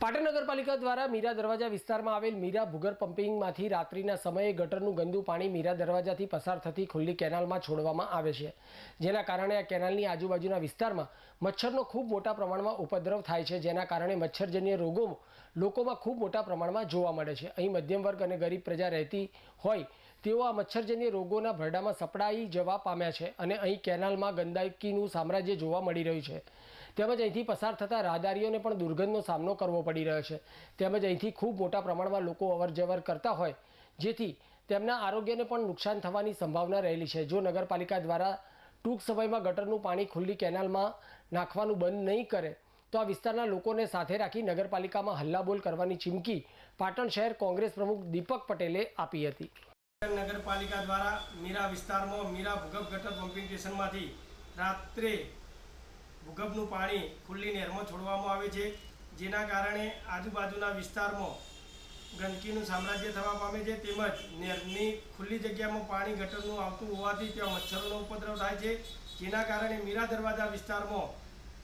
પાટણ નગરપાલિકા દ્વારા મીરા દરવાજા વિસ્તારમાં આવેલ મીરા ભૂગર પમ્પિંગમાંથી રાત્રિના સમયે ગટરનું ગંદુ પાણી મીરા દરવાજાથી પસાર થતી ખુલ્લી કેનાલમાં છોડવામાં આવે છે. જેના કારણે આ કેનાલની આજુબાજુના વિસ્તારમાં મચ્છરનો ખૂબ મોટા પ્રમાણમાં ઉપદ્રવ થાય છે. જેના કારણે મચ્છરજન્ય રોગો લોકોમાં ખૂબ મોટા પ્રમાણમાં જોવા મળે છે. અહીં મધ્યમ વર્ગ અને ગરીબ પ્રજા રહેતી હોય તેઓ આ મચ્છરજન્ય રોગોના ભરડામાં સપડાઈ જવા પામ્યા છે અને અહીં કેનાલમાં ગંદકીનું સામ્રાજ્ય જોવા મળી રહ્યું છે. તેમજ અહીંથી પસાર થતા રાહદારીઓને પણ દુર્ગંધનો સામનો કરવો પડી રહ્યો છે. તેમજ અહીંથી ખૂબ મોટા પ્રમાણમાં લોકો અવરજવર કરતા હોય, જેથી તેમના આરોગ્યને પણ નુકસાન થવાની સંભાવના રહેલી છે. જો નગરપાલિકા દ્વારા ટૂંક સમયમાં ગટરનું પાણી ખુલ્લી કેનાલમાં નાખવાનું બંધ નહીં કરે, તો આ વિસ્તારના લોકોને સાથે રાખી નગરપાલિકામાં હલ્લાબોલ કરવાની ચીમકી પાટણ શહેર કોંગ્રેસ પ્રમુખ દીપક પટેલે આપી હતી. નગરપાલિકા દ્વારા મીરા વિસ્તારમાં મીરા ભૂગર્ભ ગટર પમ્પિંગ સ્ટેશનમાંથી રાત્રે ભૂગર્ભનું પાણી ખુલ્લી નહેરમાં છોડવામાં આવે છે, જેના કારણે આજુબાજુના વિસ્તારમાં ગંદકીનું સામ્રાજ્ય થવા પામે છે, તેમજ નહેરની ખુલ્લી જગ્યામાં પાણી ગટરનું આવતું હોવાથી ત્યાં મચ્છરોનો ઉપદ્રવ થાય છે, જેના કારણે મીરા દરવાજા વિસ્તારમાં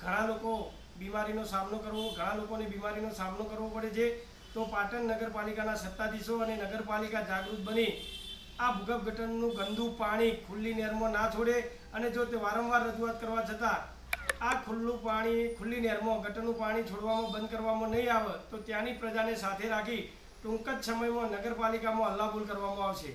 ઘણા લોકો બીમારીનો સામનો કરવો, ઘણા લોકોને બીમારીનો સામનો કરવો પડે છે. તો પાટણ નગરપાલિકાના સત્તાધીશો અને નગરપાલિકા જાગૃત બની આ ભૂગર્ભ ગટરનું ગંદુ પાણી ખુલ્લી નહેરમાં ના છોડે અને જો તે વારંવાર રજૂઆત કરવા છતાં આ ખુલ્લું પાણી, ખુલ્લી નહેરમાં ગટરનું પાણી છોડવામાં, બંધ કરવામાં નહીં આવે, તો ત્યાંની પ્રજાને સાથે રાખી ટૂંક જ સમયમાં નગરપાલિકામાં હલ્લાભૂલ કરવામાં આવશે.